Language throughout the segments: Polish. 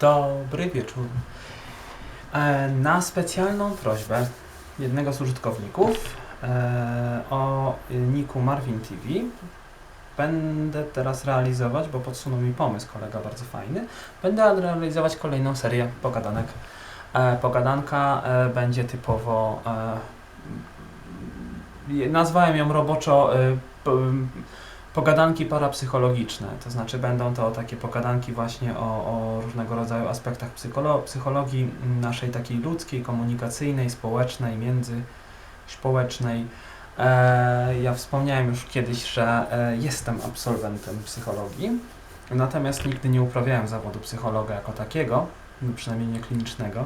Dobry wieczór. E, Na specjalną prośbę jednego z użytkowników e, o niku Marvin TV będę teraz realizować, bo podsunął mi pomysł kolega bardzo fajny, będę realizować kolejną serię pogadanek. E, Pogadanka będzie typowo, nazwałem ją roboczo pogadanki parapsychologiczne, to znaczy będą to takie pogadanki właśnie o, o różnego rodzaju aspektach psycholo- psychologii naszej takiej ludzkiej, komunikacyjnej, społecznej, międzyspołecznej. E, ja wspomniałem już kiedyś, że e, jestem absolwentem psychologii, natomiast nigdy nie uprawiałem zawodu psychologa jako takiego, no przynajmniej nie klinicznego.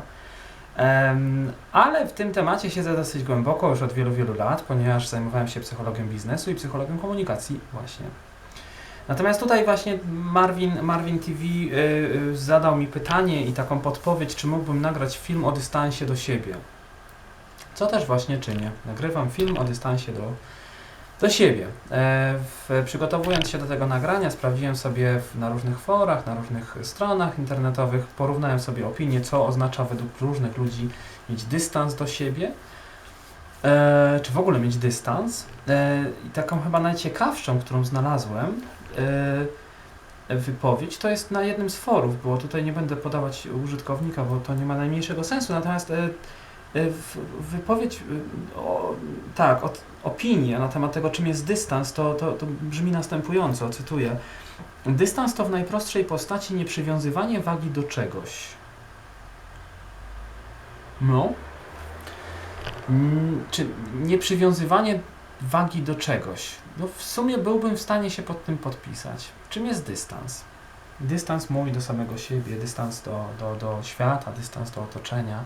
Ale w tym temacie siedzę dosyć głęboko już od wielu, wielu lat, ponieważ zajmowałem się psychologią biznesu i psychologią komunikacji właśnie. Natomiast tutaj właśnie Marvin, Marvin TV y, y, zadał mi pytanie i taką podpowiedź, czy mógłbym nagrać film o dystansie do siebie. Co też właśnie czynię. Nagrywam film o dystansie do, do siebie. E, w, przygotowując się do tego nagrania, sprawdziłem sobie w, na różnych forach, na różnych stronach internetowych, porównałem sobie opinie, co oznacza według różnych ludzi mieć dystans do siebie, e, czy w ogóle mieć dystans. E, I taką chyba najciekawszą, którą znalazłem, e, wypowiedź, to jest na jednym z forów, bo tutaj nie będę podawać użytkownika, bo to nie ma najmniejszego sensu, natomiast e, wypowiedź, e, o, tak, od, opinia na temat tego, czym jest dystans, to, to, to brzmi następująco, cytuję. Dystans to w najprostszej postaci nieprzywiązywanie wagi do czegoś. No. Mm, Czy nieprzywiązywanie wagi do czegoś? No w sumie byłbym w stanie się pod tym podpisać. Czym jest dystans? Dystans mój do samego siebie, dystans do, do, do świata, dystans do otoczenia.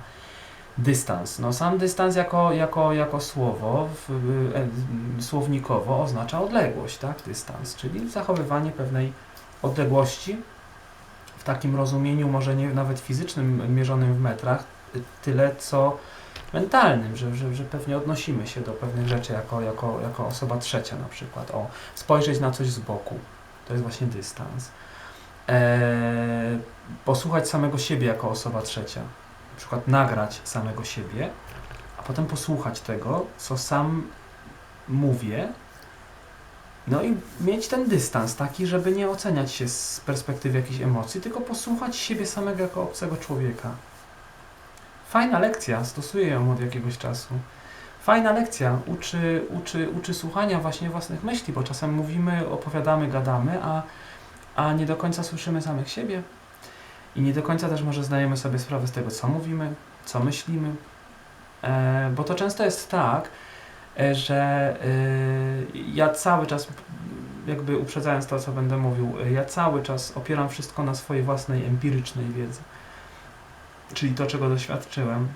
Dystans. No sam dystans jako, jako, jako słowo, w, e, słownikowo oznacza odległość, tak? Dystans, czyli zachowywanie pewnej odległości w takim rozumieniu, może nie nawet fizycznym, mierzonym w metrach, tyle co mentalnym, że, że, że pewnie odnosimy się do pewnych rzeczy jako, jako, jako osoba trzecia na przykład. O, spojrzeć na coś z boku. To jest właśnie dystans. Eee, posłuchać samego siebie jako osoba trzecia. Na przykład nagrać samego siebie, a potem posłuchać tego, co sam mówię. No i mieć ten dystans taki, żeby nie oceniać się z perspektywy jakichś emocji, tylko posłuchać siebie samego jako obcego człowieka. Fajna lekcja, stosuję ją od jakiegoś czasu. Fajna lekcja, uczy, uczy, uczy słuchania właśnie własnych myśli, bo czasem mówimy, opowiadamy, gadamy, a, a nie do końca słyszymy samych siebie. I nie do końca też może zdajemy sobie sprawę z tego, co mówimy, co myślimy. E, bo to często jest tak, e, że e, ja cały czas, jakby uprzedzając to, co będę mówił, e, ja cały czas opieram wszystko na swojej własnej empirycznej wiedzy. Czyli to, czego doświadczyłem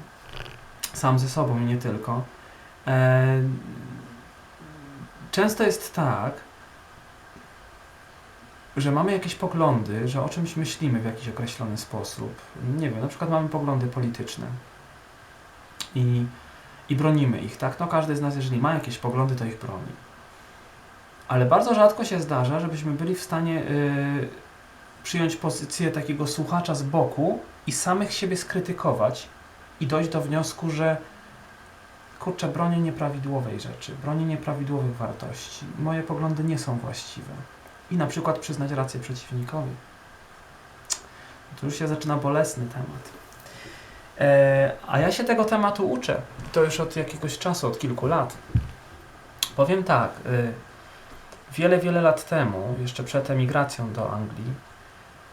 sam ze sobą i nie tylko. E, często jest tak, że mamy jakieś poglądy, że o czymś myślimy w jakiś określony sposób. Nie wiem, na przykład mamy poglądy polityczne i, i bronimy ich, tak? No każdy z nas, jeżeli ma jakieś poglądy, to ich broni. Ale bardzo rzadko się zdarza, żebyśmy byli w stanie y, przyjąć pozycję takiego słuchacza z boku i samych siebie skrytykować i dojść do wniosku, że kurczę, bronię nieprawidłowej rzeczy, bronię nieprawidłowych wartości. Moje poglądy nie są właściwe i na przykład przyznać rację przeciwnikowi. To już się zaczyna bolesny temat. E, a ja się tego tematu uczę. To już od jakiegoś czasu, od kilku lat. Powiem tak. Y, wiele, wiele lat temu, jeszcze przed emigracją do Anglii,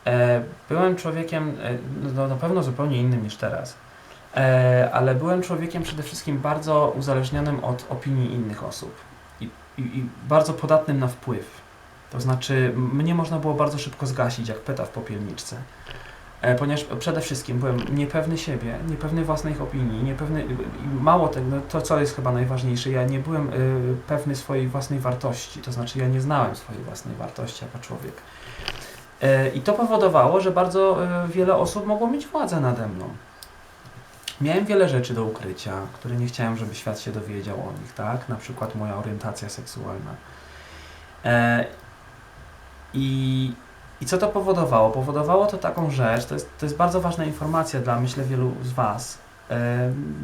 e, byłem człowiekiem, e, no, na pewno zupełnie innym niż teraz, e, ale byłem człowiekiem przede wszystkim bardzo uzależnionym od opinii innych osób i, i, i bardzo podatnym na wpływ. To znaczy, mnie można było bardzo szybko zgasić, jak peta w popielniczce. E, ponieważ przede wszystkim byłem niepewny siebie, niepewny własnych opinii, niepewny, mało tego, no to co jest chyba najważniejsze, ja nie byłem y, pewny swojej własnej wartości, to znaczy ja nie znałem swojej własnej wartości jako człowiek. E, I to powodowało, że bardzo e, wiele osób mogło mieć władzę nade mną. Miałem wiele rzeczy do ukrycia, które nie chciałem, żeby świat się dowiedział o nich, tak? Na przykład moja orientacja seksualna. I I co to powodowało? Powodowało to taką rzecz, to jest, to jest bardzo ważna informacja dla, myślę, wielu z Was.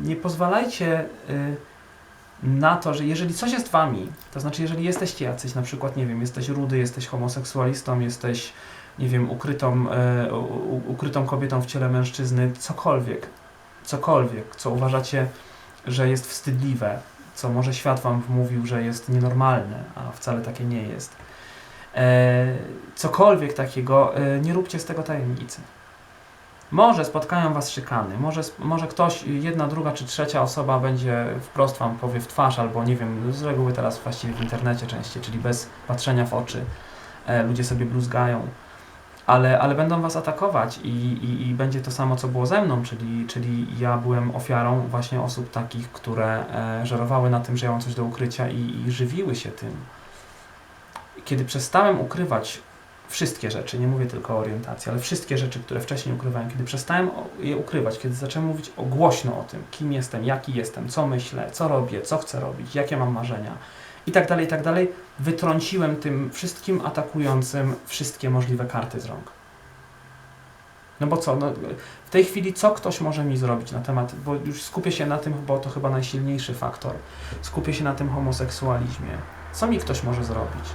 Nie pozwalajcie e, na to, że jeżeli coś jest Wami, to znaczy jeżeli jesteście jacyś, na przykład, nie wiem, jesteś rudy, jesteś homoseksualistą, jesteś, nie wiem, ukrytą, e, ukrytą kobietą w ciele mężczyzny, cokolwiek, cokolwiek, co uważacie, że jest wstydliwe, co może świat Wam wmówił, że jest nienormalne, a wcale takie nie jest. E, cokolwiek takiego, e, nie róbcie z tego tajemnicy. Może spotkają Was szykany, może, może ktoś, jedna, druga czy trzecia osoba będzie wprost Wam powie w twarz, albo nie wiem, z reguły teraz właściwie w internecie częściej, czyli bez patrzenia w oczy. E, ludzie sobie bluzgają, ale, ale będą Was atakować i, i, i będzie to samo, co było ze mną, czyli, czyli ja byłem ofiarą właśnie osób takich, które żerowały na tym, że ja mam coś do ukrycia i, i żywiły się tym. Kiedy przestałem ukrywać wszystkie rzeczy, nie mówię tylko o orientacji, ale wszystkie rzeczy, które wcześniej ukrywałem, kiedy przestałem je ukrywać, kiedy zacząłem mówić o głośno o tym, kim jestem, jaki jestem, co myślę, co robię, co chcę robić, jakie mam marzenia i tak dalej, i tak dalej, wytrąciłem tym wszystkim atakującym wszystkie możliwe karty z rąk. No bo co, no, w tej chwili co ktoś może mi zrobić na temat, bo już skupię się na tym, bo to chyba najsilniejszy faktor, skupię się na tym homoseksualizmie. Co mi ktoś może zrobić?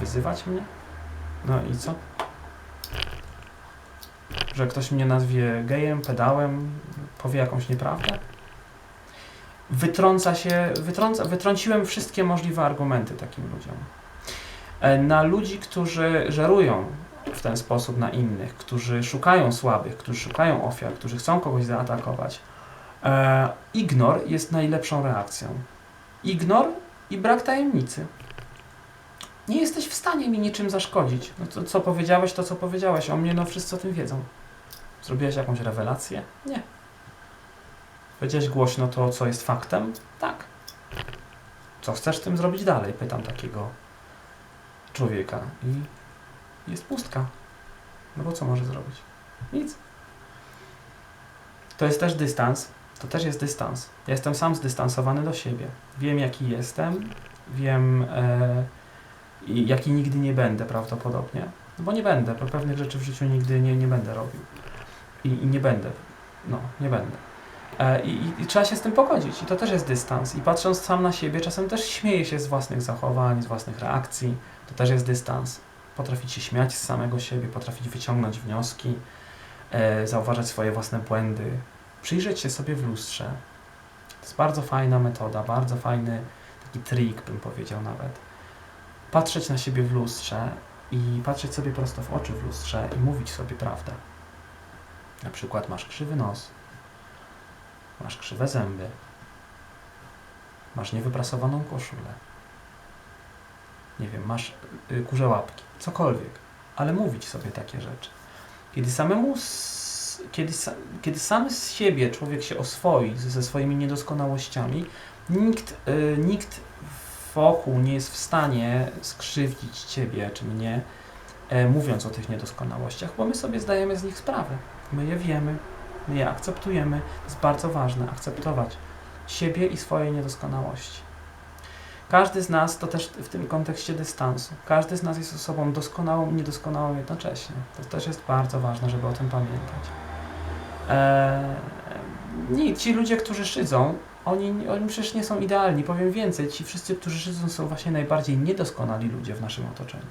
Wyzywać mnie? No i co? Że ktoś mnie nazwie gejem, pedałem, powie jakąś nieprawdę? Wytrąca się, wytrąca, wytrąciłem wszystkie możliwe argumenty takim ludziom. E, Na ludzi, którzy żerują w ten sposób na innych, którzy szukają słabych, którzy szukają ofiar, którzy chcą kogoś zaatakować, e, ignor jest najlepszą reakcją. Ignor i brak tajemnicy nie jesteś w stanie mi niczym zaszkodzić. No to co powiedziałeś, to co powiedziałeś o mnie, no wszyscy o tym wiedzą. Zrobiłeś jakąś rewelację? Nie. Powiedziałeś głośno to, co jest faktem? Tak. Co chcesz z tym zrobić dalej? Pytam takiego człowieka. I jest pustka. No bo co może zrobić? Nic. To jest też dystans. To też jest dystans. Ja jestem sam zdystansowany do siebie. Wiem, jaki jestem. Wiem, e, i jaki nigdy nie będę prawdopodobnie. No bo nie będę, bo pewnych rzeczy w życiu nigdy nie, nie będę robił. I, I nie będę. No, nie będę. E, i, i, I trzeba się z tym pogodzić. I to też jest dystans. I patrząc sam na siebie, czasem też śmieję się z własnych zachowań, z własnych reakcji. To też jest dystans. Potrafić się śmiać z samego siebie, potrafić wyciągnąć wnioski, e, zauważać swoje własne błędy, przyjrzeć się sobie w lustrze. To jest bardzo fajna metoda, bardzo fajny taki trik, bym powiedział nawet patrzeć na siebie w lustrze i patrzeć sobie prosto w oczy w lustrze i mówić sobie prawdę. Na przykład masz krzywy nos, masz krzywe zęby, masz niewyprasowaną koszulę, nie wiem, masz y, kurze łapki, cokolwiek, ale mówić sobie takie rzeczy. Kiedy samemu, kiedy, kiedy sam z siebie człowiek się oswoi ze swoimi niedoskonałościami, nikt, y, nikt wokół nie jest w stanie skrzywdzić Ciebie czy mnie, e, mówiąc o tych niedoskonałościach, bo my sobie zdajemy z nich sprawę. My je wiemy, my je akceptujemy. To jest bardzo ważne, akceptować siebie i swoje niedoskonałości. Każdy z nas, to też w tym kontekście dystansu, każdy z nas jest osobą doskonałą i niedoskonałą jednocześnie. To też jest bardzo ważne, żeby o tym pamiętać. Eee, nie, ci ludzie, którzy szydzą, oni, oni przecież nie są idealni. Powiem więcej, ci wszyscy, którzy szydzą, są właśnie najbardziej niedoskonali ludzie w naszym otoczeniu.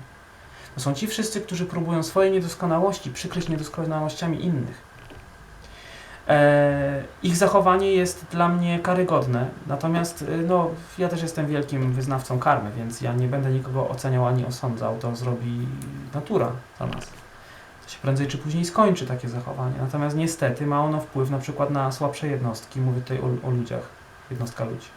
To są ci wszyscy, którzy próbują swoje niedoskonałości przykryć niedoskonałościami innych. E, ich zachowanie jest dla mnie karygodne, natomiast y, no, ja też jestem wielkim wyznawcą karmy, więc ja nie będę nikogo oceniał ani osądzał. To zrobi natura za nas. To się prędzej czy później skończy takie zachowanie. Natomiast niestety ma ono wpływ na przykład na słabsze jednostki. Mówię tutaj o, o ludziach, jednostka ludzi.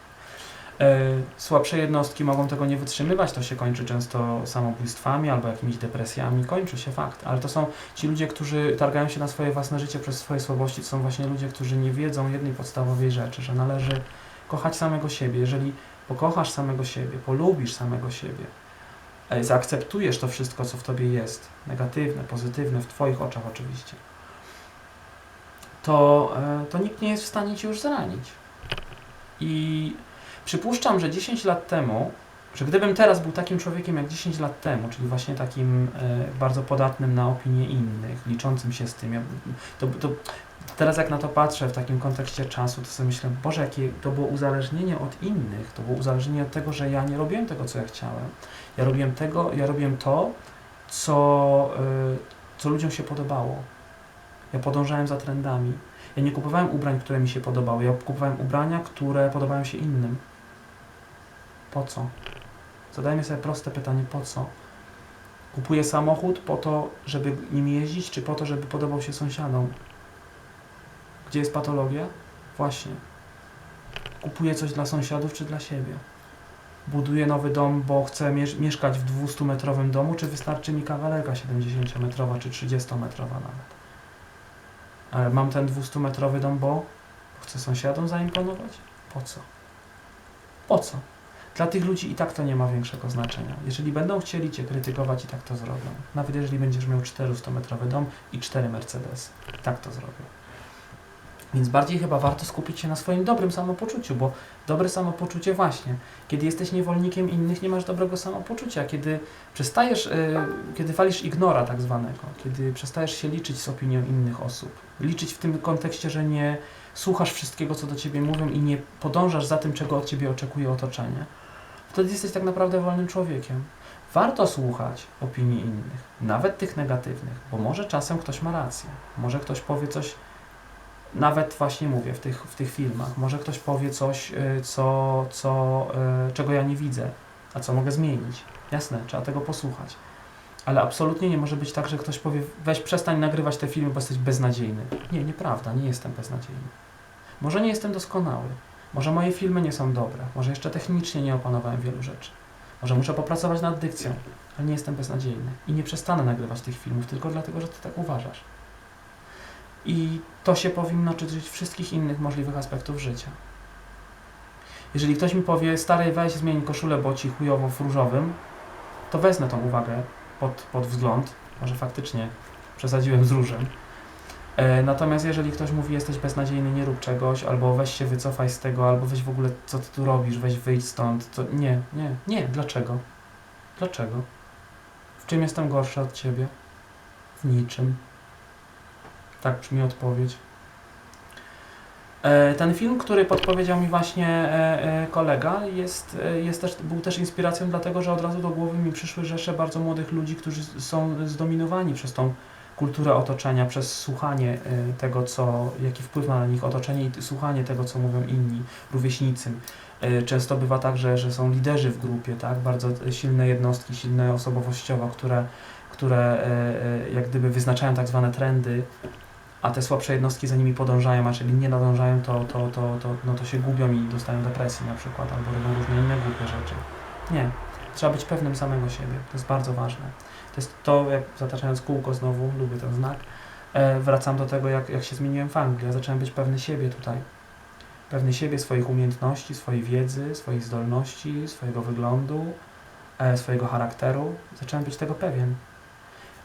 E, słabsze jednostki mogą tego nie wytrzymywać, to się kończy często samobójstwami albo jakimiś depresjami. Kończy się fakt, ale to są ci ludzie, którzy targają się na swoje własne życie przez swoje słabości. To są właśnie ludzie, którzy nie wiedzą jednej podstawowej rzeczy, że należy kochać samego siebie. Jeżeli pokochasz samego siebie, polubisz samego siebie, e, zaakceptujesz to wszystko, co w tobie jest, negatywne, pozytywne, w twoich oczach oczywiście, to, e, to nikt nie jest w stanie cię już zranić. I przypuszczam, że 10 lat temu że gdybym teraz był takim człowiekiem jak 10 lat temu, czyli właśnie takim e, bardzo podatnym na opinie innych, liczącym się z tym, to, to teraz jak na to patrzę w takim kontekście czasu, to sobie myślę, Boże, jakie to było uzależnienie od innych, to było uzależnienie od tego, że ja nie robiłem tego, co ja chciałem. Ja robiłem tego, ja robiłem to, co, y, co ludziom się podobało. Ja podążałem za trendami. Ja nie kupowałem ubrań, które mi się podobały. Ja kupowałem ubrania, które podobają się innym. Po co? Zadajmy sobie proste pytanie, po co? Kupuję samochód po to, żeby nim jeździć, czy po to, żeby podobał się sąsiadom? Gdzie jest patologia? Właśnie. Kupuję coś dla sąsiadów, czy dla siebie? Buduję nowy dom, bo chcę miesz mieszkać w 200-metrowym domu, czy wystarczy mi kawalerka 70-metrowa, czy 30-metrowa nawet? Ale mam ten 200-metrowy dom, bo chcę sąsiadom zaimponować? Po co? Po co? Dla tych ludzi i tak to nie ma większego znaczenia. Jeżeli będą chcieli Cię krytykować, i tak to zrobią. Nawet jeżeli będziesz miał 400-metrowy dom i 4 Mercedes, tak to zrobią. Więc bardziej chyba warto skupić się na swoim dobrym samopoczuciu, bo dobre samopoczucie właśnie, kiedy jesteś niewolnikiem innych, nie masz dobrego samopoczucia, kiedy przestajesz, yy, kiedy walisz ignora tak zwanego, kiedy przestajesz się liczyć z opinią innych osób, liczyć w tym kontekście, że nie słuchasz wszystkiego, co do ciebie mówią i nie podążasz za tym, czego od ciebie oczekuje otoczenie, wtedy jesteś tak naprawdę wolnym człowiekiem. Warto słuchać opinii innych, nawet tych negatywnych, bo może czasem ktoś ma rację, może ktoś powie coś nawet właśnie mówię w tych, w tych filmach, może ktoś powie coś, y, co, co, y, czego ja nie widzę, a co mogę zmienić. Jasne, trzeba tego posłuchać. Ale absolutnie nie może być tak, że ktoś powie, weź przestań nagrywać te filmy, bo jesteś beznadziejny. Nie, nieprawda, nie jestem beznadziejny. Może nie jestem doskonały, może moje filmy nie są dobre, może jeszcze technicznie nie opanowałem wielu rzeczy. Może muszę popracować nad dykcją, ale nie jestem beznadziejny. I nie przestanę nagrywać tych filmów tylko dlatego, że ty tak uważasz. I to się powinno czytać wszystkich innych możliwych aspektów życia. Jeżeli ktoś mi powie, stary, weź zmień koszulę, bo ci chujowo w różowym, to wezmę tą uwagę pod, pod wzgląd. Może faktycznie przesadziłem z różem. E, natomiast jeżeli ktoś mówi, jesteś beznadziejny, nie rób czegoś, albo weź się wycofaj z tego, albo weź w ogóle, co ty tu robisz, weź wyjdź stąd, to nie, nie, nie. Dlaczego? Dlaczego? W czym jestem gorszy od ciebie? W niczym. Tak brzmi odpowiedź. E, Ten film, który podpowiedział mi właśnie e, e, kolega, jest, jest też, był też inspiracją, dlatego że od razu do głowy mi przyszły rzesze bardzo młodych ludzi, którzy są zdominowani przez tą kulturę otoczenia, przez słuchanie tego, co, jaki wpływ ma na nich otoczenie i słuchanie tego, co mówią inni, rówieśnicy. Często bywa tak, że, że są liderzy w grupie, tak? bardzo silne jednostki, silne osobowościowo, które, które jak gdyby wyznaczają tak zwane trendy, a te słabsze jednostki za nimi podążają, a jeżeli nie nadążają, to, to, to, to, no to się gubią i dostają depresji na przykład, albo robią różne inne głupie rzeczy. Nie. Trzeba być pewnym samego siebie. To jest bardzo ważne. To jest to, jak zataczając kółko znowu, lubię ten znak, e, wracam do tego, jak, jak się zmieniłem w Anglii. Ja zacząłem być pewny siebie tutaj. Pewny siebie, swoich umiejętności, swojej wiedzy, swoich zdolności, swojego wyglądu, e, swojego charakteru. Zacząłem być tego pewien.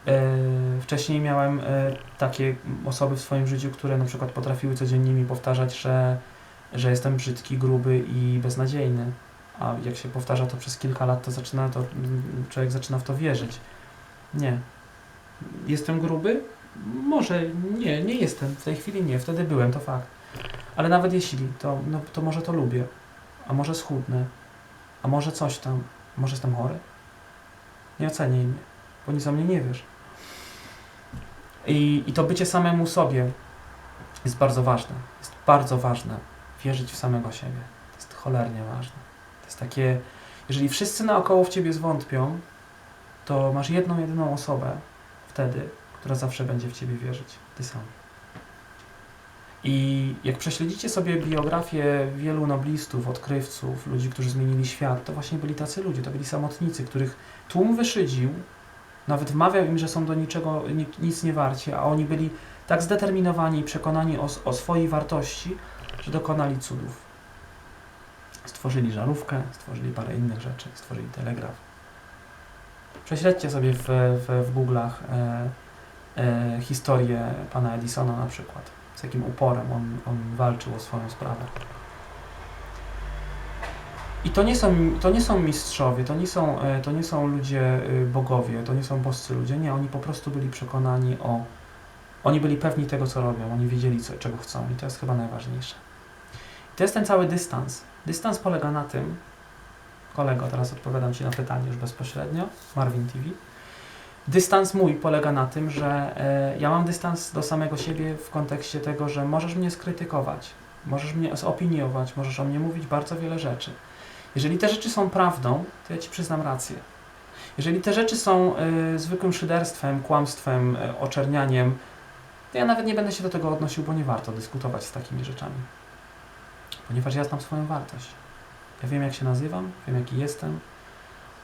E, Wcześniej miałem e, takie osoby w swoim życiu, które na przykład potrafiły codziennie mi powtarzać, że, że jestem brzydki, gruby i beznadziejny. A jak się powtarza to przez kilka lat, to zaczyna to, człowiek zaczyna w to wierzyć. Nie. Jestem gruby? Może nie, nie jestem. W tej chwili nie, wtedy byłem, to fakt. Ale nawet jeśli, to, no, to może to lubię. A może schudnę. A może coś tam. Może jestem chory? Nie oceniaj mnie, bo nic o mnie nie wiesz. I, I to bycie samemu sobie jest bardzo ważne. Jest bardzo ważne. Wierzyć w samego siebie. To jest cholernie ważne. To jest takie, jeżeli wszyscy naokoło w ciebie zwątpią, to masz jedną, jedyną osobę wtedy, która zawsze będzie w ciebie wierzyć. Ty sam. I jak prześledzicie sobie biografię wielu noblistów, odkrywców, ludzi, którzy zmienili świat, to właśnie byli tacy ludzie, to byli samotnicy, których tłum wyszydził, nawet wmawiał im, że są do niczego ni- nic nie warci, a oni byli tak zdeterminowani i przekonani o, o swojej wartości, że dokonali cudów. Stworzyli żarówkę, stworzyli parę innych rzeczy, stworzyli telegraf. Prześledźcie sobie w, w, w Google'ach e, e, historię pana Edisona na przykład. Z jakim uporem on, on walczył o swoją sprawę. I to nie, są, to nie są mistrzowie, to nie są, e, to nie są ludzie y, bogowie, to nie są boscy ludzie. Nie, oni po prostu byli przekonani o. Oni byli pewni tego, co robią, oni wiedzieli, co, czego chcą, i to jest chyba najważniejsze. I to jest ten cały dystans. Dystans polega na tym, kolego, teraz odpowiadam Ci na pytanie już bezpośrednio, Marvin TV. Dystans mój polega na tym, że e, ja mam dystans do samego siebie w kontekście tego, że możesz mnie skrytykować, możesz mnie zopiniować, możesz o mnie mówić bardzo wiele rzeczy. Jeżeli te rzeczy są prawdą, to ja Ci przyznam rację. Jeżeli te rzeczy są y, zwykłym szyderstwem, kłamstwem, y, oczernianiem, to ja nawet nie będę się do tego odnosił, bo nie warto dyskutować z takimi rzeczami. Ponieważ ja znam swoją wartość. Ja wiem, jak się nazywam, wiem, jaki jestem,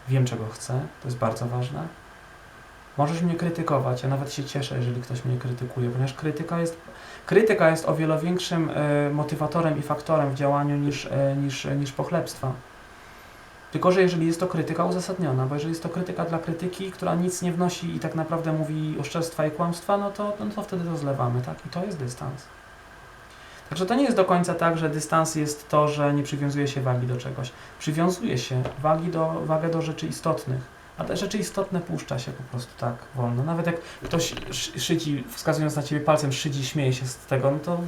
wiem, czego chcę, to jest bardzo ważne. Możesz mnie krytykować, ja nawet się cieszę, jeżeli ktoś mnie krytykuje, ponieważ krytyka jest, krytyka jest o wiele większym y, motywatorem i faktorem w działaniu niż, y, niż, niż pochlebstwa. Tylko, że jeżeli jest to krytyka uzasadniona, bo jeżeli jest to krytyka dla krytyki, która nic nie wnosi i tak naprawdę mówi oszczerstwa i kłamstwa, no to, no to wtedy to zlewamy, tak? I to jest dystans. Także to nie jest do końca tak, że dystans jest to, że nie przywiązuje się wagi do czegoś. Przywiązuje się wagi do, wagę do rzeczy istotnych, a te rzeczy istotne puszcza się po prostu tak wolno. Nawet jak ktoś szy- szydzi, wskazując na ciebie palcem, szydzi, śmieje się z tego, no to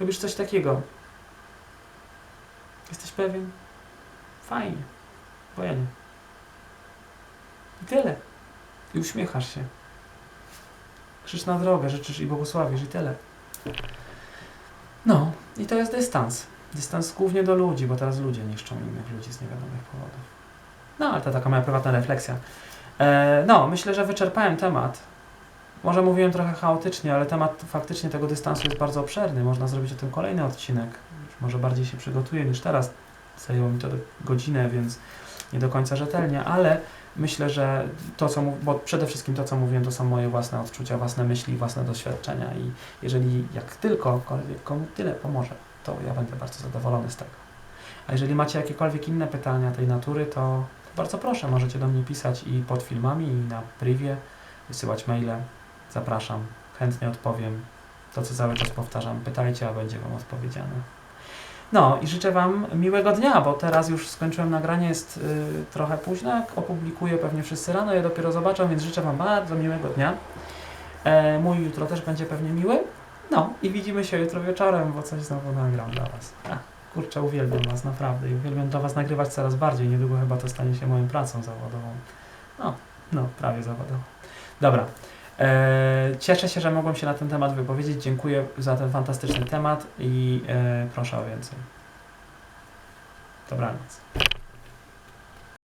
robisz coś takiego. Jesteś pewien? Fajnie. Bo ja nie. I tyle. I uśmiechasz się. Krzycz na drogę, życzysz i błogosławisz i tyle. No, i to jest dystans. Dystans głównie do ludzi, bo teraz ludzie niszczą innych ludzi z niewiadomych powodów. No, ale to taka moja prywatna refleksja. E, no, myślę, że wyczerpałem temat. Może mówiłem trochę chaotycznie, ale temat faktycznie tego dystansu jest bardzo obszerny. Można zrobić o tym kolejny odcinek. Może bardziej się przygotuję niż teraz. Zajęło mi to godzinę, więc nie do końca rzetelnie, ale myślę, że to, co mów, bo przede wszystkim to, co mówiłem, to są moje własne odczucia, własne myśli, własne doświadczenia i jeżeli jak tylkokolwiek komu tyle pomoże, to ja będę bardzo zadowolony z tego. A jeżeli macie jakiekolwiek inne pytania tej natury, to bardzo proszę, możecie do mnie pisać i pod filmami, i na privie, wysyłać maile. Zapraszam, chętnie odpowiem. To, co cały czas powtarzam, pytajcie, a będzie Wam odpowiedziane. No i życzę Wam miłego dnia, bo teraz już skończyłem nagranie, jest y, trochę późno, opublikuję pewnie wszyscy rano, je dopiero zobaczą, więc życzę Wam bardzo miłego dnia. E, mój jutro też będzie pewnie miły. No i widzimy się jutro wieczorem, bo coś znowu nagram dla Was. Ach, kurczę, uwielbiam Was naprawdę i uwielbiam dla Was nagrywać coraz bardziej. Niedługo chyba to stanie się moją pracą zawodową. No, no, prawie zawodową. Dobra. E, cieszę się, że mogłem się na ten temat wypowiedzieć. Dziękuję za ten fantastyczny temat i e, proszę o więcej. Dobranoc.